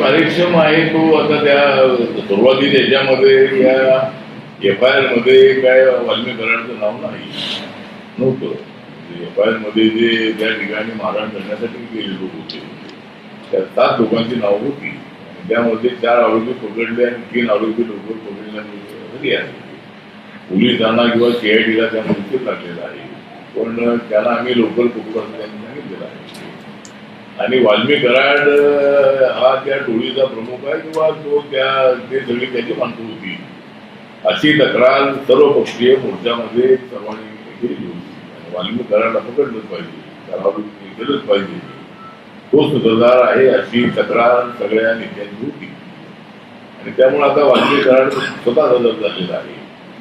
कार्यक्षम आहे तो आता त्या सुरुवातीला याच्यामध्ये या एफ आय आरमध्ये काय वाल्मीकरणाचं नाव नाही. नव्हतं. एफ आय आरमध्ये जे त्या ठिकाणी मारहाण करण्यासाठी गेले लोक होते. त्या सात लोकांची नावं होती. त्यामध्ये चार आरोपी पकडले आणि तीन आरोपी लोक पकडल्यानंतर घरी आले. पोलिसांना किंवा सीआयडीला त्या मृत्यू लागलेला आहे. पण त्यांना आम्ही लोकल पकडू असं त्यांनी सांगितलेलं आहे. आणि वाल्मी कराड हा त्या टोळीचा प्रमुख आहे किंवा तो त्या ते सगळी त्याची माणसं होती. अशी तक्रार सर्व पक्षीय मोर्चामध्ये सर्वांनी केली होती. आणि वाल्मी कराडला पकडलंच पाहिजे. त्याला केलंच पाहिजे. तो सुत्रधार आहे अशी तक्रार सगळ्या नेत्यांची होती. आणि त्यामुळे आता वाल्मी कराड स्वतः सदर झालेला आहे.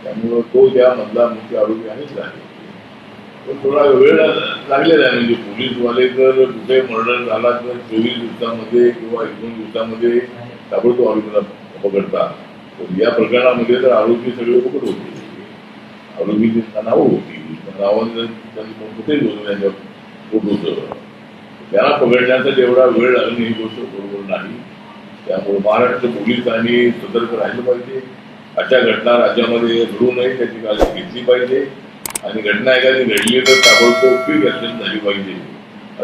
त्यामुळं तो त्यामधला मुख्य आरोपी आहेच आहे. थोडा वेळ लागलेला आहे. म्हणजे पोलीसवाले जर कुठे मर्डर झाला तर चोवीस दिवसामध्ये किंवा एकोणीस दिवसामध्ये ताबडतोब आरोपीला पकडतात तर या प्रकरणामध्ये तर आरोपी सगळे पकड होते. आरोपीची नावं होती. त्या नावांचं त्यांनी कुठेही होतं त्यांच्या फोटोचं त्यांना पकडण्याचा एवढा वेळ लागणे ही गोष्ट बरोबर नाही. त्यामुळे महाराष्ट्र पोलिसांनी सतर्क राहिलं पाहिजे. अशा घटना राज्यामध्ये घडू नये त्याची काळजी घेतली पाहिजे. आणि घटना एखादी घडली तर ताबडतोब क्विक ऍक्शन झाली पाहिजे.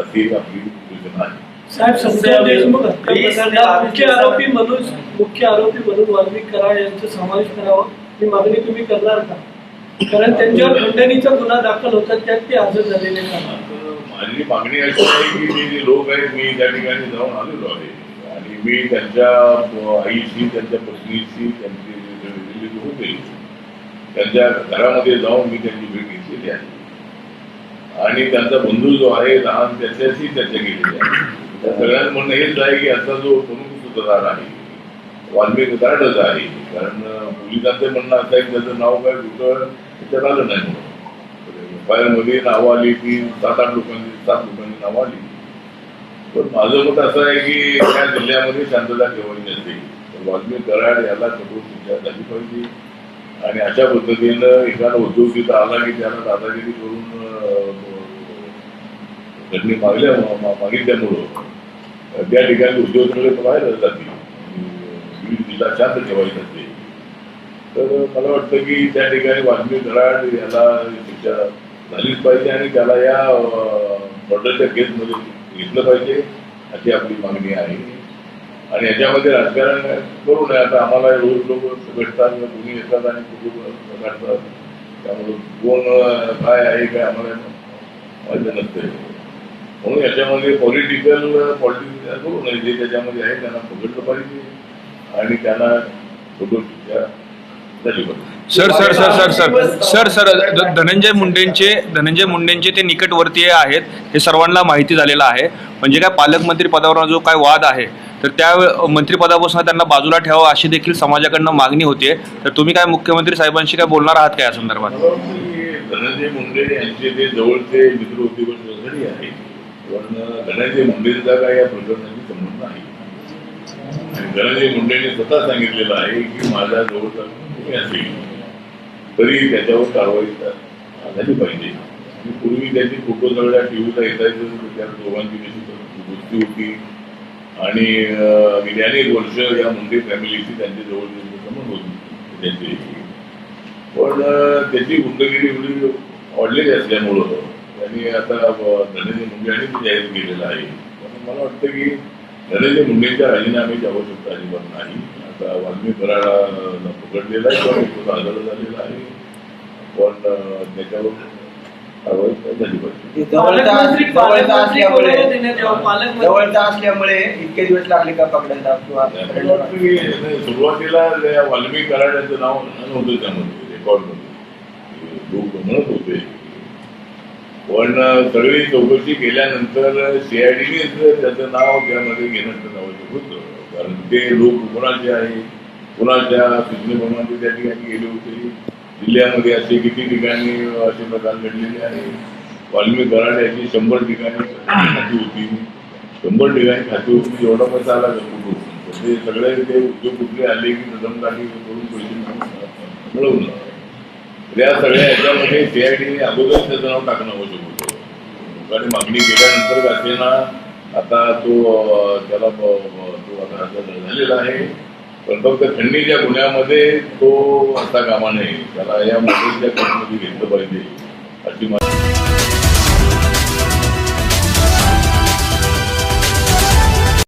अशी आपली सूचना आहे. साहेब संजय देशमुख हत्या प्रकरणात मुख्य आरोपी म्हणून मुख्य आरोपी म्हणून वाल्मिक कराड यांचा समावेश करावा. ही मागणी तुम्ही करणार का? कारण त्यांच्यावर खंडणीचा गुन्हा दाखल होता त्यात ते हजर झालेले माझी मागणी अशी आहे की मी जे लोक आहेत मी त्या ठिकाणी जाऊन आलेलो आहे. आणि मी त्यांच्या आईशी त्यांच्या पत्नीशी त्यांचे होते त्यांच्या घरामध्ये जाऊन मी त्यांची भेट घेतलेली आहे. आणि त्यांचा बंधू जो आहे लहान त्याच्याशी चर्चा केलेली आहे. त्या सगळ्यांचं म्हणणं हेच आहे की आता जो प्रमुख सूत्रधार आहे वाल्मिक उदाहरणच आहे. कारण अ, पोलिसांचं म्हणणं असं आहे की त्याचं नाव काय कुठं त्याच्यात आलं नाही म्हणून. फायर नावं आली की सात आठ लोकांची सात लोकांची नावं आली. पण माझं मत असं आहे की त्या जिल्ह्यामध्ये शांतता ठेवायची असते. तर वाल्मिक कराड याला कठोर शिक्षा झाली पाहिजे. आणि अशा पद्धतीनं एखादा उद्योग तिथं आला की त्याला दादागिरी करून त्यांनी मागल्या मागितल्यामुळं त्या ठिकाणी उद्योग सगळे बाहेर जातील आणि जिल्हा शांत ठेवायचा असते. तर मला वाटतं की त्या ठिकाणी वाल्मी घराड याला शिक्षा झालीच पाहिजे आणि त्याला या मर्डरच्या केसमध्ये घेतलं पाहिजे अशी आपली मागणी आहे. आणि याच्यामध्ये राजकारण करू नये आता आम्हाला रोज लोक भेटतात कोणी येतात आणि काढतात त्यामुळे कोण काय आहे काय आम्हाला माहिती नसते. म्हणून याच्यामध्ये पॉलिटिकल पॉलिटिक्स करू नये. जे त्याच्यामध्ये आहे त्यांना पकडलं पाहिजे. आणि त्यांना पाहिजे sir sir sir sir sir. Sir sir Dhananjay मुंडेंचे Dhananjay मुंडेंचे ते निकटवर्तीय आहेत. हे सर्वांना माहिती झालेलं आहे. म्हणजे काय पालकमंत्री पदावर जो काय वाद आहे तर त्या मंत्रिपदापासून त्यांना बाजूला ठेवा अशी देखील समाजाकडनं मागणी होते तर तुम्ही काय मुख्यमंत्री साहेबांशी काय बोलणार आहात काय या संदर्भात? धनंजय मुंडे यांचे ते जवळचे मित्र होते गोष्ट आहे पण धनंजय मुंडेचा काय या प्रकरणाशी संबंध नाही. धनंजय मुंडेने स्वतः सांगितलेलं आहे की माझा जवळचा कोणी असेल तरी त्याच्यावर कारवाई झाली पाहिजे. पूर्वी त्याची फोटो सगळ्या टीव्हीला येतायचं त्या दोघांची कशी गोष्टी होती आणि गेली अनेक वर्ष या मुंडे फॅमिलीशी त्यांच्या जवळ संबंध होते त्यांचे पण त्याची गुंडगिरी एवढी वाढलेली असल्यामुळं त्यांनी आता धनंजय मुंडे आणि जाहीर केलेलं आहे. म्हणून मला वाटतं की धनंजय मुंडेच्या राजीनाम्याची आवश्यकता अजिबात नाही. आता वाल्मी कराडाला पकडलेला आहे किंवा तो हजर झालेला आहे. पण त्याच्यावर जवळचा असल्यामुळे इतके दिवस लागले का पकडायला किंवा सुरुवातीला वाल्मी कराड यांचं नाव नव्हतं त्यामध्ये लोक म्हणत होते. पण सगळी चौकशी केल्यानंतर सीआयडीनेच त्याचं नाव त्यामध्ये घेण्याचं आवश्यक होतं. कारण ते लोक कोणाचे आहे? कोणाच्या सूचनेप्रमाणे त्या ठिकाणी गेले होते? जिल्ह्यामध्ये असे किती ठिकाणी असे प्रकार घडलेले आहे. वाल्मिक घराण्याची शंभर ठिकाणी खाती होती. शंभर ठिकाणी खाती होती म्हणजे एवढा पैसा आला का कुठून ते सगळे ते उद्योग कुठले आले की रदमकाठी करून पैसे मिळवलं तर या सगळ्या ह्याच्यामध्ये सीआयडीने अगोदर त्याचं नाव टाकणं आवश्यक होतं. लोकांनी मागणी केल्यानंतर गाठेना आता तो त्याला तो आता झालेला आहे. पण फक्त खंडीच्या गुन्ह्यामध्ये तो आता कामा नये. त्याला या मुंबईच्या केसमध्ये घेतलं पाहिजे. अशी माझी